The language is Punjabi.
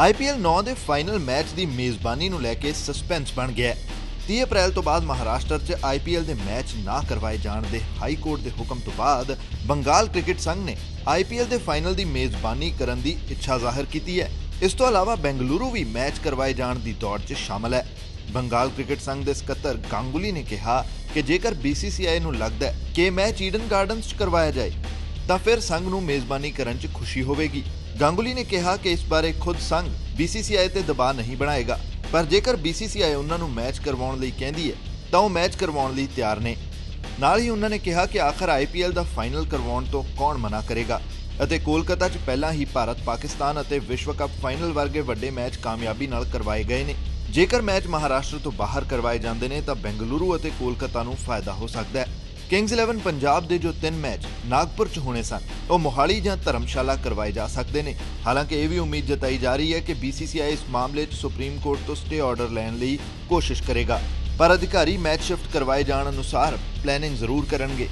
IPL 9 ਦੇ ਫਾਈਨਲ ਮੈਚ ਦੀ ਮੇਜ਼ਬਾਨੀ ਨੂੰ ਲੈ ਕੇ ਸਸਪੈਂਸ ਬਣ ਗਿਆ ਹੈ। 30 ਅਪ੍ਰੈਲ ਤੋਂ ਬਾਅਦ ਮਹਾਰਾਸ਼ਟਰ 'ਚ IPL ਦੇ ਮੈਚ ਨਾ ਕਰਵਾਏ ਜਾਣ ਦੇ ਹਾਈ ਕੋਰਟ ਦੇ ਹੁਕਮ ਤੋਂ ਬਾਅਦ ਬੰਗਾਲ ਕ੍ਰਿਕਟ ਸੰਘ ਨੇ IPL ਦੇ ਫਾਈਨਲ ਦੀ ਮੇਜ਼ਬਾਨੀ ਕਰਨ ਦੀ ਇੱਛਾ ਜ਼ਾਹਰ ਕੀਤੀ ਹੈ। ਇਸ ਤੋਂ ਇਲਾਵਾ ਬੈਂਗਲੁਰੂ ਵੀ ਮੈਚ ਕਰਵਾਏ ਜਾਣ ਦੀ ਦੌੜ 'ਚ ਸ਼ਾਮਲ ਹੈ। ਬੰਗਾਲ ਕ੍ਰਿਕਟ ਸੰਘ ਦੇ ਸਕੱਤਰ ਗਾਂਗੁਲੀ ਨੇ ਕਿਹਾ ਕਿ ਜੇਕਰ BCCI ਨੂੰ ਲੱਗਦਾ ਹੈ ਕਿ ਇਹ ਮੈਚ ਈਡਨ ਗਾਰਡਨਸ 'ਚ ਕਰਵਾਇਆ ਜਾਏ, ਤਾਂ ਫਿਰ ਸੰਘ ਨੂੰ ਮੇਜ਼ਬਾਨੀ ਕਰਨ 'ਚ ਖੁਸ਼ੀ ਹੋਵੇਗੀ। ਗਾਂਗੁਲੀ ਨੇ ਕਿਹਾ ਕਿ ਇਸ ਬਾਰੇ ਖੁਦ ਸੰਘ BCCI ਤੇ ਦਬਾਅ ਨਹੀਂ ਬਣਾਏਗਾ। ਪਰ ਜੇਕਰ BCCI ਉਹਨਾਂ ਨੂੰ ਮੈਚ ਕਰਵਾਉਣ ਲਈ ਕਹਿੰਦੀ ਹੈ, ਤਾਂ ਉਹ ਮੈਚ ਕਰਵਾਉਣ ਲਈ ਤਿਆਰ ਨੇ। ਨਾਲ ਹੀ ਉਹਨਾਂ ਨੇ ਕਿਹਾ ਕਿ ਆਖਰ IPL ਦਾ ਫਾਈਨਲ ਕਰਵਾਉਣ ਤੋਂ ਕੌਣ ਮਨਾ ਕਰੇਗਾ ਅਤੇ ਕੋਲਕਾਤਾ 'ਚ ਪਹਿਲਾਂ ਹੀ ਭਾਰਤ, ਪਾਕਿਸਤਾਨ ਅਤੇ ਵਿਸ਼ਵ ਕੱਪ ਫਾਈਨਲ ਵਰਗੇ ਵੱਡੇ ਮੈਚ ਕਾਮਯਾਬੀ ਨਾਲ ਕਰਵਾਏ ਗਏ ਨੇ। ਜੇਕਰ ਮੈਚ ਮਹਾਰਾਸ਼ਟਰ ਤੋਂ ਬਾਹਰ ਕਰਵਾਏ ਜਾਂਦੇ ਨੇ, ਤਾਂ ਬੈਂਗਲੁਰੂ ਅਤੇ ਕੋਲਕਾਤਾ ਨੂੰ ਫਾਇਦਾ ਹੋ ਸਕਦਾ ਹੈ। ਕਿੰਗਸ 11 ਪੰਜਾਬ ਦੇ ਜੋ ਤਿੰਨ ਮੈਚ ਨਾਗਪੁਰ 'ਚ ਹੋਣੇ ਸਨ। ਉਹ ਮੋਹਾਲੀ ਜਾਂ ਧਰਮਸ਼ਾਲਾ ਕਰਵਾਏ ਜਾ ਸਕਦੇ ਨੇ। ਹਾਲਾਂਕਿ ਇਹ ਵੀ ਉਮੀਦ ਜਤਾਈ ਜਾ ਰਹੀ ਹੈ ਕਿ BCCI ਇਸ ਮਾਮਲੇ 'ਚ ਸੁਪਰੀਮ ਕੋਰਟ ਤੋਂ ਸਟੇ ਆਰਡਰ ਲੈਣ ਲਈ ਕੋਸ਼ਿਸ਼ ਕਰੇਗਾ। ਪਰ ਅਧਿਕਾਰੀ ਮੈਚ ਸ਼ਿਫਟ ਕਰਵਾਏ ਜਾਣ ਅਨੁਸਾਰ ਪਲੈਨਿੰਗ ਜ਼ਰੂਰ ਕਰਨਗੇ।